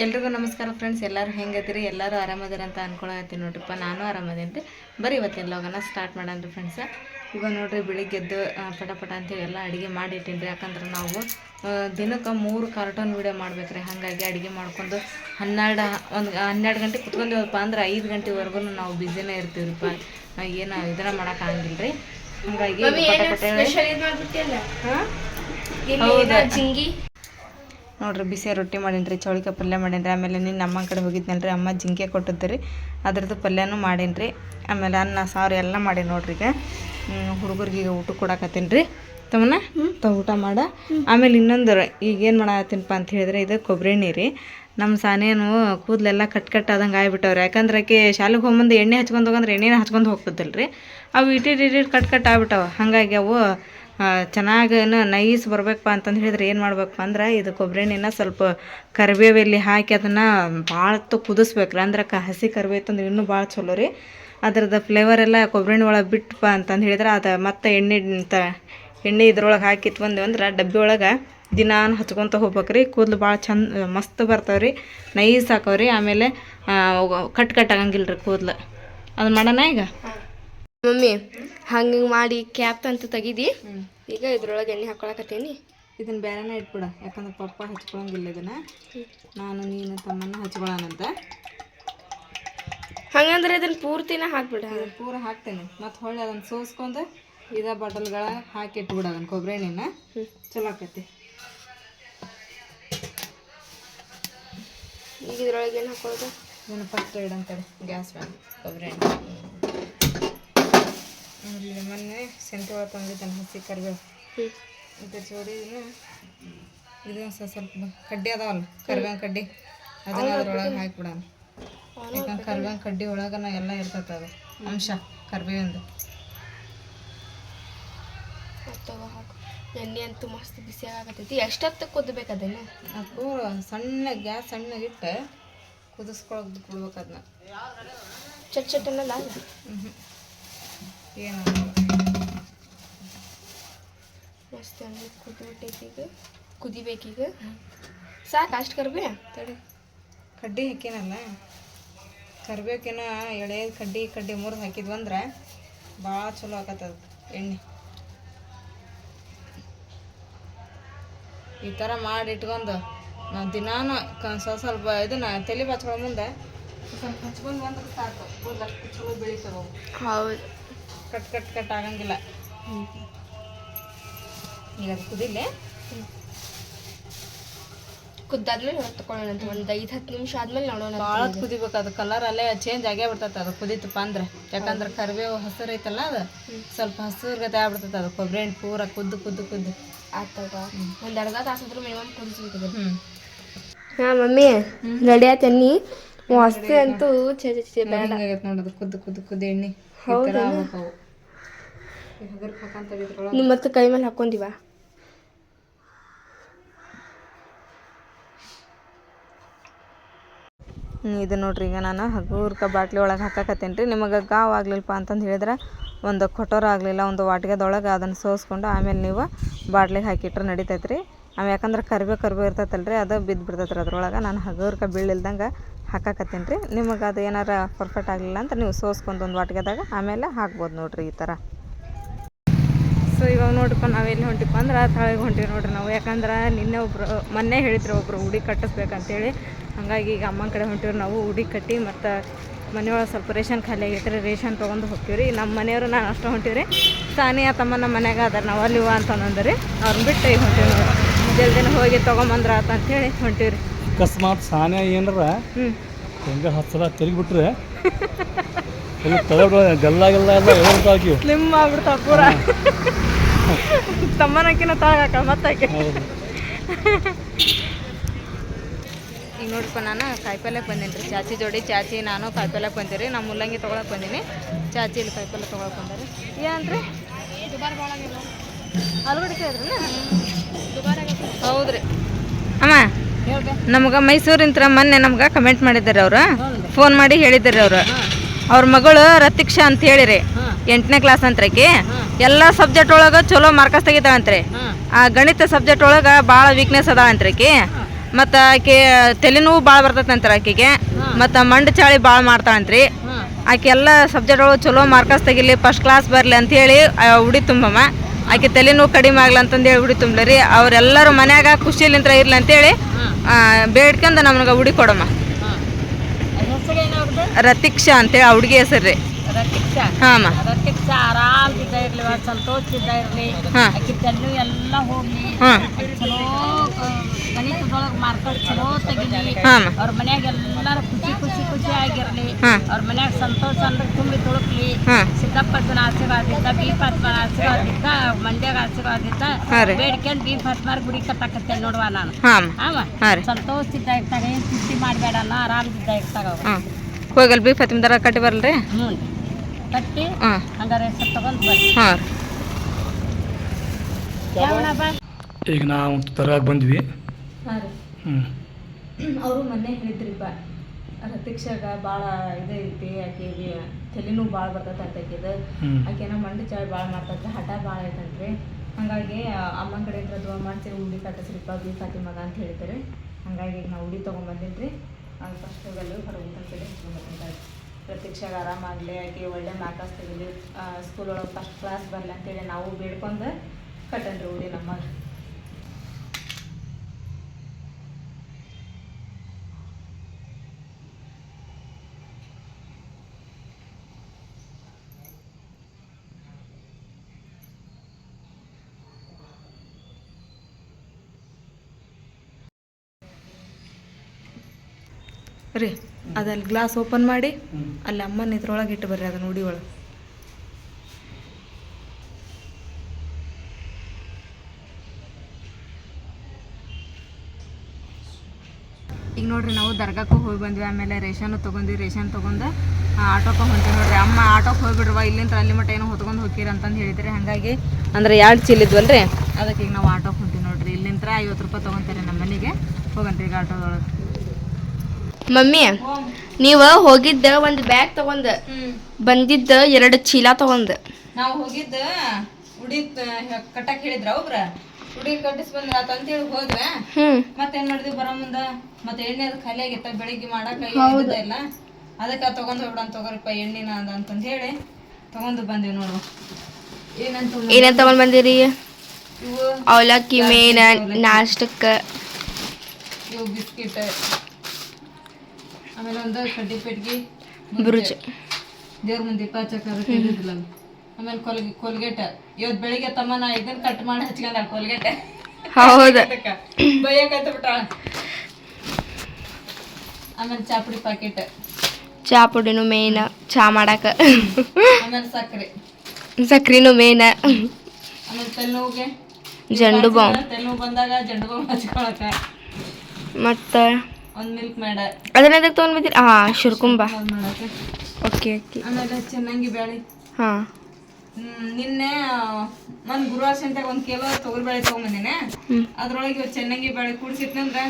ಎಲ್ರಿಗೂ ನಮಸ್ಕಾರ ಫ್ರೆಂಡ್ಸ್ ಎಲ್ಲರೂ ಹೆಂಗದಿರಿ? ಎಲ್ಲರೂ ಆರಾಮದಿರ ಅಂತ ಅನ್ಕೊಳತ್ತೀನಿ ನೋಡ್ರಿಪ್ಪ. ನಾನು ಆರಾಮದೇನಿ ರೀ ಬರೀ ಇವತ್ತಿನ ಲೋಗನ ಸ್ಟಾರ್ಟ್ ಮಾಡೋಣ ಫ್ರೆಂಡ್ಸ ಇವಾಗ ನೋಡ್ರಿ ಬೆಳಿಗ್ಗೆ ಎದ್ದು ಪಟಪಟ ಪಟ ಪಟ ಅಂತೇಳಿ ಎಲ್ಲ ಅಡುಗೆ ಮಾಡಿಟ್ಟಿನಿ ರೀ ಯಾಕಂದ್ರೆ ನಾವು ದಿನಕ್ಕೆ ಮೂರು ಕಾರ್ಟೂನ್ ವೀಡಿಯೋ ಮಾಡ್ಬೇಕ್ರಿ. ಹಾಗಾಗಿ ಅಡುಗೆ ಮಾಡ್ಕೊಂಡು ಹನ್ನೆರಡು ಒಂದು ಹನ್ನೆರಡು ಗಂಟೆ ಕುತ್ಕೊಂಡಿವಪ್ಪ ಅಂದ್ರೆ ಐದು ಗಂಟೆವರೆಗೂ ನಾವು ಬ್ಯುಸಿನೇ ಇರ್ತೀವ್ರಿಪ್ಪ. ಏನು ಇದನ್ನ ಮಾಡೋಕ್ಕಾಗಿಲ್ಲ ರೀ ಹಾಗಾಗಿ ಪಟ ಹೌದಾ. ನೋಡ್ರಿ ಬಿಸಿ ರೊಟ್ಟಿ ಮಾಡೀನಿ ಚೌಳಿಕಾಯಿ ಪಲ್ಯ ಮಾಡೀನಿ ರೀ ಆಮೇಲೆ ನಿನ್ನ ಅಮ್ಮ ಕಡೆ ಹೋಗಿದ್ನಲ್ಲ ರೀ ಅಮ್ಮ ಜಿಂಕೆ ಕೊಟ್ಟಿದ್ದು ರೀ ಅದ್ರದ್ದು ಪಲ್ಯನೂ ಮಾಡೀನಿ ರೀ ಆಮೇಲೆ ಅನ್ನ ಸಾರು ಎಲ್ಲ ಮಾಡೀನಿ ನೋಡ್ರಿ ಈಗ. ಹುಡುಗರಿಗೆ ಈಗ ಊಟ ಕೊಡಕತ್ತೀನಿ ರೀ ತಮ್ಮನ ತ ಊಟ ಮಾಡ. ಆಮೇಲೆ ಇನ್ನೊಂದು ಈಗ ಏನು ಮಾಡತ್ತೀನಪ್ಪ ಅಂತ ಹೇಳಿದ್ರೆ ಇದು ಕೊಬ್ಬರಿ ಎಣ್ಣೆ ರೀ ನಮ್ಮ ಸಾನೇನು ಕೂದಲೆಲ್ಲ ಕಟ್ ಕಟ್ ಆದಂಗೆ ಆಗ್ಬಿಟ್ಟವ್ರಿ ಯಾಕಂದ್ರೆ ಆಕೆ ಶಾಲೆಗೆ ಹೋಗ್ಬಂದು ಎಣ್ಣೆ ಹಚ್ಕೊಂಡು ಹೋಗಂದ್ರೆ ಎಣ್ಣೆನ ಹಚ್ಕೊಂಡು ಹೋಗ್ತದಲ್ಲ ರೀ ಅವು ಇಟ್ಟಿಟ್ಟು ಇಟ್ಟಿಟ್ಟು ಕಟ್ ಕಟ್ ಆಗ್ಬಿಟ್ಟವ ಹಾಗಾಗಿ ಅವು ಚೆನ್ನಾಗಿ ನೈಸ್ ಬರಬೇಕಪ್ಪ ಅಂತಂದು ಹೇಳಿದ್ರೆ ಏನು ಮಾಡ್ಬೇಕಪ್ಪ ಅಂದ್ರೆ ಇದು ಕೊಬ್ಬರಿ ಎಣ್ಣೆನ ಸ್ವಲ್ಪ ಕರಿಬೇವೆಲ್ಲಿ ಹಾಕಿ ಅದನ್ನು ಭಾಳ ಹೊತ್ತು ಕುದಿಸ್ಬೇಕ್ರಿ. ಅಂದ್ರೆ ಕ ಹಸಿ ಕರಿಬೇವು ಅಂದ್ರೆ ಇನ್ನೂ ಭಾಳ ಚಲೋ ರೀ. ಅದ್ರದ್ದು ಫ್ಲೇವರ್ ಎಲ್ಲ ಕೊಬ್ಬರಿ ಎಣ್ಣೆ ಒಳಗೆ ಬಿಟ್ಟಪ್ಪ ಅಂತಂದು ಹೇಳಿದ್ರೆ ಅದು ಮತ್ತೆ ಎಣ್ಣೆ ತ ಎಣ್ಣೆ ಇದ್ರೊಳಗೆ ಹಾಕಿ ಇಟ್ಕೊಂಡ್ವಿ ಅಂದ್ರೆ ಡಬ್ಬಿ ಒಳಗೆ ದಿನಾನು ಹಚ್ಕೊತ ಹೋಗ್ಬೇಕ್ರಿ. ಕೂದಲು ಭಾಳ ಚಂದ ಮಸ್ತ್ ಬರ್ತಾವೆ ರೀ ನೈಸ್ ಹಾಕವ್ರಿ. ಆಮೇಲೆ ಕಟ್ ಕಟ್ ಆಗಂಗಿಲ್ಲ ರೀ ಕೂದಲು. ಅದು ಮಾಡೋಣ ಈಗ? ಮಮ್ಮಿ ಹಂಗೆ ಮಾಡಿ ಕ್ಯಾಪ್ ಅಂತ ತೆಗಿದಿ. ಈಗ ಇದ್ರೊಳಗೆ ಎಣ್ಣೆ ಹಾಕೊಳಕತ್ತೀನಿ. ಇದನ್ನ ಬೇರೆನೇ ಇಟ್ಬಿಡ. ಯಾಕಂದ್ರೆ ಪಪ್ಪ ಹಚ್ಕೊಳಂಗಿಲ್ಲ ಇದನ್ನ. ನಾನು ನೀನು ತಮ್ಮನ್ನ ಹಚ್ಕೊಳನಂತ. ಹಂಗಂದ್ರೆ ಇದನ್ನ ಪೂರ್ತಿನ ಹಾಕ್ಬಿಡ. ಪೂರ ಹಾಕ್ತೇನೆ. ಮತ್ತೆ ಹೊಳ್ಳಿ ಅದನ್ನ ಸೋಸ್ಕೊಂಡು ಇದ ಬಾಟಲ್ಗಳ ಹಾಕಿ ಇಟ್ಬಿಡ ಅದನ್ನ ಕೊಬ್ಬರಿ ಎಣ್ಣೆನ. ಚಲೋ ಆಕೈತಿ. ಈಗ ಇದ್ರೊಳಗೆ ಏನು ಹಾಕೊಳ್ಳೋದು ಇದನ್ನ ಫಸ್ಟ್ ಇಡಂತ ಗ್ಯಾಸ್ ಮೇಲೆ ಕೊಬ್ಬರಿ ಎಣ್ಣೆ. ಮೊನ್ನೆ ಸೆಂಟು ಒಳಗೆ ತಂದಿದ್ದಾನೆ ಹಸಿ ಕರಿಬೇವು ಮತ್ತು ಜೋಡಿ ಇದು ಸ್ವಲ್ಪ ಸ್ವಲ್ಪ ಕಡ್ಡಿ ಅದಾವಲ್ಲ ಕರ್ಬೇವಿನ ಕಡ್ಡಿ. ಅದನ್ನ ಅದ್ರೊಳಗೆ ಹಾಕಿಬಿಡೋಣ. ಯಾಕಂದ್ರೆ ಕರ್ಬೇವಿನ ಕಡ್ಡಿ ಒಳಗನ ಎಲ್ಲ ಇರ್ತೈತೆ ಅದು. ಅಂಶ ಕರಿಬೇವಿಂದು ಎಣ್ಣೆ ಅಂತೂ ಮಸ್ತ್ ಬಿಸಿ ಆಗತೈತಿ ಎಷ್ಟೊತ್ತು ಕುದ್ಬೇಕು ಅದನ್ನ ಅದು ಸಣ್ಣ ಗ್ಯಾಸ್ ಸಣ್ಣಗಿಟ್ಟು ಕುದಿಸ್ಕೊಳಕ್ ಬಿಡ್ಬೇಕು ಅದನ್ನ ಚಟ್ ಚಟ್ ಅನ್ನಲ್ಲ ಏನು. ಮಸ್ತ್ ಅಂದ್ರೆ ಕುದ್ಬಿಟ್ಟೈತಿ ಈಗ ಕುದಿಬೇಕೀಗ ಸಾಕು ಅಷ್ಟು ಕರ್ಬೇ ತಡಿ. ಕಡ್ಡಿ ಹಾಕಿನಲ್ಲ. ಕರ್ಬೇಕಿನ ಎಳೆ ಕಡ್ಡಿ ಕಡ್ಡಿ ಮುರಿದು ಹಾಕಿದ್ವಿ ಅಂದ್ರೆ ಭಾಳ ಚಲೋ ಆಕತ್ತದ ಎಣ್ಣೆ. ಈ ಥರ ಮಾಡಿ ಇಟ್ಕೊಂಡು ನಾವು ದಿನಾನು ಕ- ಸ್ವಲ್ಪ ಸ್ವಲ್ಪ ಇದನ್ನ ತಲೆ ಬಚ್ಕೊಳ್ಳೋ ಮುಂದೆ. ಸ್ವಲ್ಪ ಹಚ್ಕೊಂಡು ಬಂದ್ರೆ ಸಾಕು. ಚಲೋ ಬೆಳಿತವೆ ಅವು. ಹೌದು. ಕಟ್ ಕಟ್ ಕಟ್ ಆಗಂಗಿಲ್ಲ. ಈಗ ಅದು ಕುದಿಲೆ. ಕುದ್ದಾದ್ಮೇಲೆ ಹೊರಗೆ ತಗೊಳ್ಳೋಣ ಅಂತ ಒಂದು ಐದು ಹತ್ತು ನಿಮಿಷ ಆದ್ಮೇಲೆ ನೋಡೋಣ ಭಾಳ ಕುದಿಬೇಕು ಅದು ಕಲರ್ ಅಲ್ಲೇ ಚೇಂಜ್ ಆಗೇ ಬಿಡ್ತೈತೆ ಅದು. ಕುದಿತಪ್ಪ ಅಂದ್ರೆ. ಯಾಕಂದ್ರೆ ಕರಿಬೇವು ಹಸಿರು ಐತಲ್ಲ ಅದು. ಸ್ವಲ್ಪ ಹಸಿರು ಗತೆ ಆಗ್ಬಿಡ್ತೈತೆ ಅದು. ಕೊಬ್ಬರಿ ಎಣ್ಣೆ ಪೂರ ಕುದ್ದು ಕುದ್ದು ಕುದ್ದು. ಆತಗ ಒಂದು ಅರ್ಧ ತಾಸಾದ್ರೂ ಮಿನಿಮಮ್ ಕುದಿಸ್ಬೇಕು ಹಾಂ ಮಮ್ಮಿ ರೆಡಿ ಎಣ್ಣೆ ಮಸ್ತ್ ಅಂತೂ ಚೇ ಚೇ ನೋಡೋದು. ಕುದ್ದು ಕುದ್ದು ಕುದ್ದು ಎಣ್ಣೆ. ಈ ಥರ ಆಗ್ಬೇಕು ಅವು ಈ ಹಗರ್ಕ್ ಹಾಕಂತ ಇದ್ರೊಳಗೆ ನೀವು ಮತ್ತೆ ಕೈ ಮೇಲೆ ಹಾಕೊಂಡಿವ ಇದು ನೋಡ್ರಿ ಈಗ ನಾನು ಹಗುರ್ಕ ಬಾಟ್ಲಿ ಒಳಗೆ ಹಾಕಕತ್ತೇನೆ ರೀ. ನಿಮಗೆ ಗಾವ್ ಆಗಲಿಲ್ಲಪ್ಪ ಅಂತಂದು ಹೇಳಿದ್ರೆ ಒಂದು ಕೊಟೋರ ಆಗಲಿಲ್ಲ ಒಂದು ವಾಟಿಗೆದೊಳಗೆ ಅದನ್ನು ಸೋಸ್ಕೊಂಡು ಆಮೇಲೆ ನೀವು ಬಾಟ್ಲಿಗೆ ಹಾಕಿಟ್ರೆ ನಡಿತೈತೆ ರೀ. ಆಮೇಲೆ ಯಾಕಂದ್ರೆ ಕರಿಬೇವು ಕರ್ಬೇ ಇರ್ತೈತಲ್ಲ ರೀ ಅದು ಬಿದ್ದು ಬಿಡ್ತೈತೆ ರೀ ಅದ್ರೊಳಗೆ. ನಾನು ಹಗೂರ್ಕ ಬೀಳಿಲ್ದಂಗೆ ಹಾಕಾಕತ್ತೀನಿ ರೀ. ನಿಮಗೆ ಅದು ಏನಾರ ಪರ್ಫೆಕ್ಟ್ ಆಗಲಿಲ್ಲ ಅಂತ ನೀವು ಸೋಸ್ಕೊಂಡು ಒಂದು ವಾಟಿಗೆದಾಗ ಆಮೇಲೆ ಹಾಕ್ಬೋದು ನೋಡ್ರಿ ಈ ಥರ ಸೊ ಇವಾಗ ನೋಡ್ರಿಪ್ಪ ನಾವು ಎಲ್ಲಿ ಹೊಂಟಿಪ್ಪ ಅಂದ್ರೆ ತಾಳಿಗೆ ಹೊಂಟಿವಿ ನೋಡ್ರಿ ನಾವು. ಯಾಕಂದ್ರೆ ನಿನ್ನೆ ಒಬ್ರು ಮೊನ್ನೆ ಹೇಳಿದ್ರು ಒಬ್ರು ಉಡಿ ಕಟ್ಟಿಸ್ಬೇಕಂತೇಳಿ. ಹಾಗಾಗಿ ಈಗ ಅಮ್ಮನ ಕಡೆ ಹೊಂಟಿವ್ರಿ ನಾವು ಉಡಿ ಕಟ್ಟಿ ಮತ್ತು ಮನೆಯೊಳಗೆ ಸ್ವಲ್ಪ ರೇಷನ್ ಖಾಲಿ ಆಗೈತೆ ರೀ ರೇಷನ್ ತೊಗೊಂಡು ಹೋಗ್ತೀವಿ ನಮ್ಮ ಮನೆಯವರು ನಾನು ಅಷ್ಟು ಹೊಂಟಿವ್ರಿ. ಸಾನಿಯ ತಮ್ಮ ನಮ್ಮ ಮನ್ಯಾಗ ಅದಾರ ನಾವು ಅಲ್ಲಿ ಅಂತ ಅಂದ್ರಿ ಅವ್ರನ್ನ ಬಿಟ್ಟು ಈಗ ಹೊಂಟೀವಿ ನೋಡ್ರಿ ಜಲ್ದಿನ ಹೋಗಿ ತೊಗೊಂಬಂದ್ರ ಆತ ಅಂತೇಳಿ ಹೊಂಟಿವ್ರಿ. ಅಕಸ್ಮಾತ್ ಸಾನಿಯ ಏನಾರ ಹೆಂಗೆ ಹತ್ತು ಸಲ ತಿರುಗಿಬಿಟ್ರೆ ಗಲ್ಲಾಗೆಲ್ಲ ಎಲ್ಲ ಹೇಳ್ತಾಕಿವು ನಿಮ್ಮ ಆಗ್ಬಿಡ್ತಾವ ಪೂರ. ತಮ್ಮನಕ್ಕಿನ ತಾಳಾಕ ಮತ್ತಾಕೆ? ಹೌದು. ಈಗ ನೋಡ್ಕೊ ನಾನು ಕಾಯಿಪಲ್ಲೆ ಬಂದೀನಿ ರೀ ಚಾಚಿ ಜೋಡಿ ಚಾಚಿ ನಾನು ಕಾಯಿಪಲ್ಯಕ್ಕೆ ಬಂದೀರಿ ನಮ್ಮ ಮುಲ್ಲಂಗಿ ತೊಗೊಳಕ್ಕೆ ಬಂದೀನಿ. ಚಾಚಿ ಇಲ್ಲಿ ಕಾಯಿಪಲ್ಲೆ ತೊಗೊಳಕ್ಕೆ ಬಂದಾರೆ. ಏನಂದ್ರೆ ಕೇಳಿದ್ರಲ್ಲ? ಹೌದ್ರಿ. ಅಮ್ಮ ನಮ್ಗೆ ಮೈಸೂರಿಂತ್ರ ಮೊನ್ನೆ ನಮ್ಗೆ ಕಮೆಂಟ್ ಮಾಡಿದ್ದಾರೆ ಅವರು. ಫೋನ್ ಮಾಡಿ ಹೇಳಿದ್ದಾರೆ ಅವರು. ಅವ್ರ ಮಗಳು ರತಿಕ್ಷಾ ಅಂತ ಹೇಳಿರಿ. ಎಂಟನೇ ಕ್ಲಾಸ್ ಅಂತರಕ್ಕೆ ಎಲ್ಲ ಸಬ್ಜೆಕ್ಟ್ ಒಳಗೆ ಚಲೋ ಮಾರ್ಕಸ್ ರೀ ಆ ಗಣಿತ ಸಬ್ಜೆಕ್ಟ್ ಒಳಗೆ ಭಾಳ ವೀಕ್ನೆಸ್ ಅದಾಳಂತ್ರಿಕಿ. ಮತ್ತು ಆಕೆ ತಲೆನೋವು ಭಾಳ ಬರ್ತೈತಂತ್ರಿ ಆಕೆಗೆ. ಮತ್ತು ಮಂಡ ಚಾಳಿ ಭಾಳ ಮಾಡ್ತಾಳಂತ್ರಿ ಆಕೆ ಎಲ್ಲ ಸಬ್ಜೆಕ್ಟ್ ಒಳಗೆ ಚಲೋ ಮಾರ್ಕಸ್ ತೆಗಿಲಿ ಫಸ್ಟ್ ಕ್ಲಾಸ್ ಬರಲಿ ಅಂಥೇಳಿ ಉಡಿ ತುಂಬಮ್ಮ. ಆಕೆ ತಲೆನೋವು ಕಡಿಮೆ ಆಗ್ಲಿ ಅಂತಂದೇಳಿ ಉಡಿ ತುಂಬಲಿ ಅವರೆಲ್ಲರೂ ಮನ್ಯಾಗ ಖುಷಿಲಿಂತ್ರ ಇರ್ಲಿ ಅಂತೇಳಿ ಬೇಡ್ಕೊಂಡು ನಮ್ಗೆ ಉಡಿ ಕೊಡಮ್ಮ. ರತಿಕ್ಷಾ ಅಂತೇಳಿ ಆ ಹುಡುಗಿ ಹೆಸರು ರೀ. ಹಾಂ ರತಿಕ್ಷ ಆರಾಮದಿಂದ ಇರ್ಲಿ ಸಂತೋಷದಿಂದ ಇರ್ಲಿ. ಆಕಿ ತಲೆ ಎಲ್ಲ ಹೋಗ್ಲಿ. ಚಲೋ ಗಣಿತದೊಳಗೆ ಮಾರ್ಕಸ್ ಚಲೋ ತೆಗಿಲಿ. ಅವ್ರ ಮನ್ಯಾಗ ಎಲ್ಲರೂ ಖುಷಿ ಖುಷಿ ಖುಷಿ ಆಗಿರ್ಲಿ. ಅವ್ರ ಮನ್ಯಾಗ ಸಂತೋಷ ಅಂದ್ರೆ ತುಂಬಿ ತುಳುಕ್ಲಿ. ಸಿದ್ದಪ್ಪನ ಆಶೀರ್ವಾದಿಂದ ಬಿ ಫಾತ್ಮನ ಮಂಡ್ಯಾಗ ಆಶೀರ್ವಾದಿಂದ ಹಾಂ ರೀ. ಬೇಡ್ಕೊಂಡು ಬಿ ಫಾತ್ಮಾರ ಗುಡಿ ಕಟ್ಟಾಕತ್ತೆ ನೋಡುವ ನಾನು. ರೀ. ಸಂತೋಷದಿಂದ ಇರ್ತಾಗ ಏನು ಸುದ್ದಿ ಮಾಡಬೇಡಲ್ಲ ಆರಾಮದಿಂದ ಇರ್ತಾಗ ಹೋಗಲ್ ಬಿ ಫತಿಮ್ದಾರ ಕಟ್ಟಿ ಬರಲ್ರಿ? ಹ್ಞೂ ಕಟ್ಟಿ ಹಾಂ. ಹಂಗಾರೆ ಹೆಸರು ತಗೊಂಡು ಬರ್ರಿ. ಹಾಂ. ಈಗ ನಾವು ತರಕ್ಕೆ ಬಂದ್ವಿ. ಹಾಂ ರೀ. ಹ್ಞೂ ಅವರು ಮೊನ್ನೆ ಹೇಳಿದ್ರಿಪ್ಪ ರತಿಕ್ಷಾಗ ಭಾಳ ಇದು ಐತಿ ಆಕೆಗೆ ತಲೆನೂ ಭಾಳ ಬರ್ತೈತೆ ಅಂತ ಆಕೆದು ಆಕೆನ ಮಂಡಿ ಚಾಳಿ ಭಾಳ ಮಾಡ್ತೈತೆ ಹಠ ಭಾಳ ಐತಂತ್ರಿ. ಹಾಗಾಗಿ ಅಮ್ಮನ ಕಡೆ ದ್ವಾ ಮಾಡಿಸಿ ಉಡಿ ಕಟ್ಟಿಸ್ರಿಪ್ಪ ಬಿ ಫಾತಿಮಾಗ ಅಂತ ಹೇಳ್ತಾರೆ ಹಾಗಾಗಿ ಈಗ ನಾವು ಉಡಿ ತೊಗೊಂಬಂದಿನಿ ರೀ ಅದು ಫಸ್ಟ್ ಹೋಗಲ್ಲ ಹೊರಗೆ ಊಟ ಕಡೆ ಪ್ರತೀಕ್ಷಾಗ ಆರಾಮಾಗಲಿ ಆಕೆ ಒಳ್ಳೆ ಮಾರ್ಕಸ್ ತೆಗಿಲಿ ಸ್ಕೂಲ್ ಒಳಗೆ ಫಸ್ಟ್ ಕ್ಲಾಸ್ ಬರಲಿ ಅಂತೇಳಿ ನಾವು ಬೇಡ್ಕೊಂಡು ಕಟ್ಟನ್ರಿ ಉಡಿ ನಮ್ಮ ರೀ ಅದಲ್ಲಿ ಗ್ಲಾಸ್ ಓಪನ್ ಮಾಡಿ ಅಲ್ಲಿ ಅಮ್ಮನ ಇದ್ರೊಳಗೆ ಇಟ್ಟು ಬರ್ರಿ ಅದನ್ನ ಉಡಿ ಒಳಗೆ. ಈಗ ನೋಡ್ರಿ ನಾವು ದರ್ಗಾಕ್ಕೆ ಹೋಗಿ ಬಂದ್ವಿ ಆಮೇಲೆ ರೇಷನ್ ತೊಗೊಂಡ್ವಿ ರೇಷನ್ ತೊಗೊಂಡು ಆಟೋಕ್ಕೆ ಹೊಂಟೀವಿ ನೋಡ್ರಿ. ಅಮ್ಮ ಆಟೋಕ್ಕೆ ಹೋಗ್ಬಿಡ್ರವ ಇಲ್ಲಿಂದ ಅಲ್ಲಿ ಮಟ್ಟ ಏನೋ ಹೊತ್ಕೊಂಡು ಹೋಗಿರಿ ಅಂತಂದು ಹೇಳಿದ್ರಿ ಹಾಗಾಗಿ ಅಂದ್ರೆ ಎರಡು ಚೀಲ ಇದ್ವಲ್ರಿ. ಅದಕ್ಕೆ ಈಗ ನಾವು ಆಟೋಕ್ಕೆ ಹೊಂಟೀವಿ ನೋಡ್ರಿ. ಇಲ್ಲಿಂದ ಐವತ್ತು ರೂಪಾಯಿ ತೊಗೊಂತಾರೆ ನಮ್ಮ ಮನೆಗೆ ಹೋಗಂತೀವಿ ಈಗ ಆಟೋದೊಳಗೆ. ಮಮ್ಮಿ ನೀವು ಹೋಗಿದ್ದ ಒಂದು ಬ್ಯಾಗ್ ತಗೊಂಡ್ ಬಂದಿದ್ದ ಎರಡು ಚೀಲ ತಗೊಂಡ್. ನಾವು ಹೋಗಿದ್ದ ಉಡಿ ಕಟ್ಟಕ್ ಹೇಳಿದ್ರ ಒಬ್ರ? ಉಡಿ ಕಟ್ಟಿಸ್ ಬಂದ್ರ ಅಂತೇಳಿ ಹೋದ್ವಿ. ಹ್ಮ್. ಮತ್ತೇನ್ ಮಾಡಿದ್ವಿ ಬರೋ ಮುಂದ? ಮತ್ತೆ ಎಣ್ಣೆ ಅದು ಖಾಲಿ ಆಗಿತ್ತ ಬೆಳಿಗ್ಗೆ ಮಾಡಕ್ ಇಲ್ಲ. ಅದಕ್ಕೆ ತಗೊಂಡ್ ಹೋಗ್ಬಿಡ ತಗೋರಿಪ್ಪ ಎಣ್ಣಿನ ಅದ ಅಂತಂದ ಹೇಳಿ ತಗೊಂಡು ಬಂದಿವಿ ನೋಡು. ಏನಂತ ಏನಂತ ತಗೊಂಡ್ ಬಂದಿರಿ? ಅವಲಕ್ಕಿ ಮೇನ ನಾಷ್ಟಕ್ಕ. ಇವು ಬಿಸ್ಕಿಟ್. ಆಮೇಲೆ ಒಂದು ಕಡ್ಡಿ ಪೆಟ್ಟಿಗೆ ಬ್ರುಜ್. ದೇವ್ರ ಮುಂದೆ ದೀಪ ಹಚ್ಚಕ್ಕೆ ಇದ್ದಿದ್ದಿಲ್ಲ ಆಮೇಲೆ ಕೊಲ್ಗೆ ಕೊಲ್ಗೇಟ ಇವತ್ತು ಬೆಳಿಗ್ಗೆ ತಮ್ಮ ನಾ ಇದನ್ನ ಕಟ್ ಮಾಡಿ ಹಚ್ಕೊಂಡ ಕೊಲ್ಗೇಟ ಹೌದ. ಬೈಯಕತ್ತ ಬಿಟ್ಟಾಳ ಆಮೇಲೆ ಚಾಪುಡಿ ಪ್ಯಾಕೆಟ್ ಚಾಪುಡಿನೂ ಮೇನ ಚಾ ಮಾಡಾಕ. ಆಮೇಲೆ ಸಕ್ಕರೆ ಸಕ್ಕರೆನೂ ಮೇನ್ ಆಮೇಲೆ ತಲೆನೋವಿಗೆ ಜಂಡು ಬಾಂಬ್. ತಲೆನೋವು ಬಂದಾಗ ಜಂಡು ಬಾಂಬ್ ಹಚ್ಕೊಳಕ ಮತ್ತ ಒಂದು ಮಿಲ್ಕ್ ಮೇಡ. ಅದನ್ನ ಅದಕ್ಕೆ ತಗೊಂಡ್ ಬಂದಿರಿ ಹಾ ಶುರ್ಕುಂಬ ಅದ್ ಮಾಡಕ್ಕೆ. Okay okay. ಆಮೇಲೆ ಚೆನ್ನಾಗಿ ಬೇಳೆ. ಹಾ. ನಿನ್ನೆ ನಾನು ಗುರುವಾರ ಸಂತೆಗೆ ಒಂದು ಕಿಲೋ ತೊಗರಿಬೇಳೆ ತೊಗೊಂಬಂದಿನಿ. ಹ್ಮ್. ಅದ್ರೊಳಗೆ ಇವತ್ತು ಚೆನ್ನಾಗಿ ಬೇಳೆ ಕೂಡಿಸಿಟ್ನಂದ್ರೆ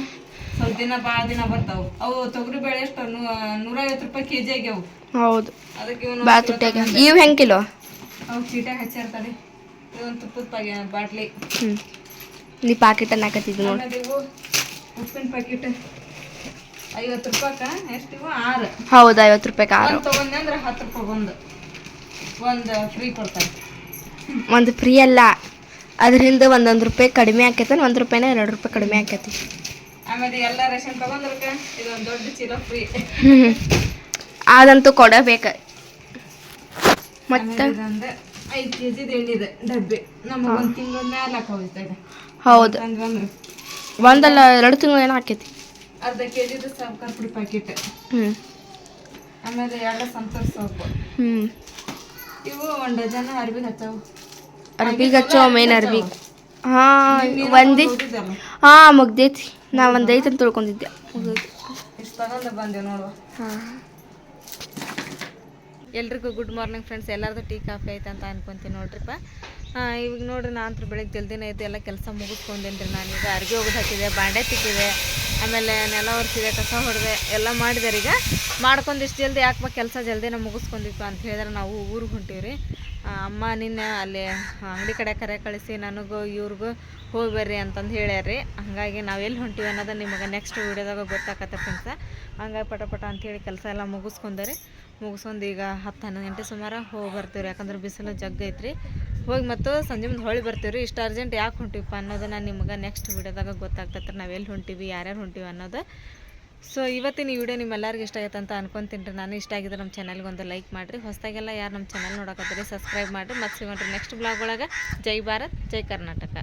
ಸ್ವಲ್ಪ ದಿನ ಭಾಳ ದಿನ ಬರ್ತಾವು. ಅವು ತೊಗರಿಬೇಳೆ ಎಷ್ಟು ನೂರೈವತ್ತು ರೂಪಾಯಿ ಕೆ ಜಿ ಆಗ್ಯಾವು ಹೌದು. ಅದಕ್ಕೆ ಇವನು ಬಾ ತುಟ್ಟಾಗ ಇವ್ ಹೆಂಗ್ ಕಿಲೋ ಅವು ಚೀಟ ಹಚ್ಚಿರ್ತಾರೆ. ಇದೊಂದು ತುಪ್ಪದ ಪಾಗೆ ಬಾಟ್ಲಿ. ಹ್ಞೂ ನೀ ಪಾಕೆಟ್ ಅನ್ನ ನೋಡಿ. ಉಪ್ಪಿನ ಪ್ಯಾಕೆಟ್ ಐವತ್ತು ರೂಪಾಯ್ಕ? ಎಷ್ಟು ಆರು. ಹೌದು ಐವತ್ತು ರೂಪಾಯಿ ಆರು. ಒಂದು ತೊಗೊಂಡೆ ಅಂದ್ರೆ ಹತ್ತು ರೂಪಾಯಿ ಒಂದು. ಒಂದು ಫ್ರೀ ಕೊಡ್ತಾರೆ. ಒಂದು ಫ್ರೀ ಅಲ್ಲ. ಅದರಿಂದ ಒಂದೊಂದು ರೂಪಾಯಿ ಕಡಿಮೆ ಆಕೈತೆ ಒಂದು ರೂಪಾಯಿನ ಎರಡು ರೂಪಾಯಿ ಕಡಿಮೆ ಆಕೈತಿ. ಆಮೇಲೆ ಎಲ್ಲ ರೇಷನ್ ತಗೊಂಡ್ರಕ ಇದೊಂದು ದೊಡ್ಡ ಚೀಲ ಫ್ರೀ ಅದಂತೂ ಕೊಡಬೇಕು. ಮತ್ತೆ? ಐದು ಕೆ ಜಿದು ಎಣ್ಣಿದೆ ಡಬ್ಬಿ. ನಮಗೆ ಒಂದು ತಿಂಗಳ ಮ್ಯಾಲೆ ಹಾಕೋಯ್ತದೆ ಹೌದು. ಒಂದಲ್ಲ ಎರಡು ತಿಂಗಳು ಏನೋ ಅರ್ಧ ಕೆ ಜಿದು ಸಾಂಬಾರ್ ಪುಡಿ ಪ್ಯಾಕೆಟ್ ಹ್ಞೂ ಆಮೇಲೆ ಎರಡು ಸಂತೂರ್ ಸೋಪು ಹ್ಞೂ ಇವು ಒಂದು ಡಜನ್ ಅರ್ಬಿ ಹಚ್ಚಾವು. ಅರ್ಬಿಗೆ ಹಚ್ಚೋ ಮೇನ್ ಅರ್ಬಿ ಹಾಂ ಒಂದೇ ಹಾಂ ಮುಗ್ದೈತಿ ನಾ ಒಂದು ಐತೆ ಅಂತ ತಿಳ್ಕೊಂಡಿದ್ದೆ. ಮುಗ್ದೈತಿ. ಇಷ್ಟು ತಗೊಂಡು ಬಂದೇವು ನೋಡುವ. ಹಾಂ. ಎಲ್ರಿಗೂ ಗುಡ್ ಮಾರ್ನಿಂಗ್ ಫ್ರೆಂಡ್ಸ್ ಎಲ್ಲರದು ಟೀ ಕಾಫಿ ಆಯ್ತು ಅಂತ ಅನ್ಕೊಂತೀನಿ ನೋಡ್ರಿಪ್ಪ. ಇವಾಗ ನೋಡ್ರಿ ನಾನು ಬೆಳಗ್ಗೆ ಜಲ್ದಿನ ಐತೆ ಎಲ್ಲ ಕೆಲಸ ಮುಗಿಸ್ಕೊಂಡೇನ್ರಿ ನಾನು. ಈಗ ಅರ್ಗೆ ಹೋಗೋದು ಹಾಕಿದೆ, ಬಾಂಡೆ ತಿಕ್ಕಿದೆ, ಆಮೇಲೆ ನೆಲ ಒರೆಸಿದೆ, ಕಸ ಹೊಡೆದೆ, ಎಲ್ಲ ಮಾಡಿದಾರೆ ಈಗ. ಮಾಡ್ಕೊಂಡು ಇಷ್ಟು ಜಲ್ದಿ ಯಾಕಪ್ಪ ಕೆಲಸ ಜಲ್ದಿನ ಮುಗಿಸ್ಕೊಂಡಿತ್ತು ಅಂತ ಹೇಳಿದ್ರೆ ನಾವು ಊರಿಗೆ ಹೊಂಟೀವಿ ಅಮ್ಮ ನಿನ್ನೆ ಅಲ್ಲಿ ಅಂಗಡಿ ಕಡೆ ಕರೆ ಕಳಿಸಿ ನನಗೂ ಇವ್ರಿಗೂ ಹೋಗ್ಬರ್ರಿ ಅಂತಂದು ಅಂತಂದು ಹೇಳ್ಯಾರಿ ಹಾಗಾಗಿ ನಾವು ಎಲ್ಲಿ ಹೊಂಟೀವಿ ಅನ್ನೋದು ನಿಮಗೆ ನೆಕ್ಸ್ಟ್ ವೀಡಿಯೋದಾಗ ಗೊತ್ತಾಕತ್ತೆ ಫ್ರೆಂಡ್ಸ ಹಂಗಾಗಿ ಪಟ ಪಟ ಅಂಥೇಳಿ ಕೆಲಸ ಎಲ್ಲ ಮುಗಿಸ್ಕೊಂಡರಿ. ಮುಗಿಸ್ಕೊಂಡು ಈಗ ಹತ್ತು ಹನ್ನೊಂದು ಗಂಟೆ ಸುಮಾರು ಹೋಗಿ ಬರ್ತೀವಿ ಯಾಕಂದ್ರೆ ಬಿಸಿಲು ಜಗ್ಗೈತೆ ಐತ್ರಿ. ಹೋಗಿ ಮತ್ತು ಸಂಜೆ ಮುಂದೆ ಹೊಳ್ಳಿ ಬರ್ತೀವಿ ರೀ ಇಷ್ಟು ಅರ್ಜೆಂಟ್ ಯಾಕೆ ಹೊಂಟಿವಪ್ಪ ಅನ್ನೋದು ನಾನು ನಿಮ್ಗೆ ನೆಕ್ಸ್ಟ್ ವೀಡಿಯೋದಾಗ ಗೊತ್ತಾಗ್ತತ್ರಿ. ನಾವು ಎಲ್ಲಿ ಹೊಂಟೀವಿ ಯಾರ್ಯಾರು ಹೊಂಟೀವಿ ಅನ್ನೋದು. ಸೊ ಇವತ್ತಿನ ಈ ವಿಡಿಯೋ ನಿಮ್ಮೆಲ್ಲರಿಗೂ ಇಷ್ಟ ಆಗುತ್ತೆ ಅಂತ ಅನ್ಕೊಂತೀನಿ ರೀ ನಾನು ಇಷ್ಟ ಆಗಿದ್ರೆ ನಮ್ಮ ಚಾನಲ್ಗೆ ಒಂದು ಲೈಕ್ ಮಾಡಿರಿ. ಹೊಸದಾಗೆಲ್ಲ ಯಾರು ನಮ್ಮ ಚಾನಲ್ ನೋಡೋಕತ್ತೀರಿ ಸಬ್ಸ್ಕ್ರೈಬ್ ಮಾಡಿರಿ. ಮತ್ತು ಸಿಗೋಣ್ರಿ ನೆಕ್ಸ್ಟ್ ಬ್ಲಾಗ್ ಒಳಗೆ. ಜೈ ಭಾರತ್, ಜೈ ಕರ್ನಾಟಕ.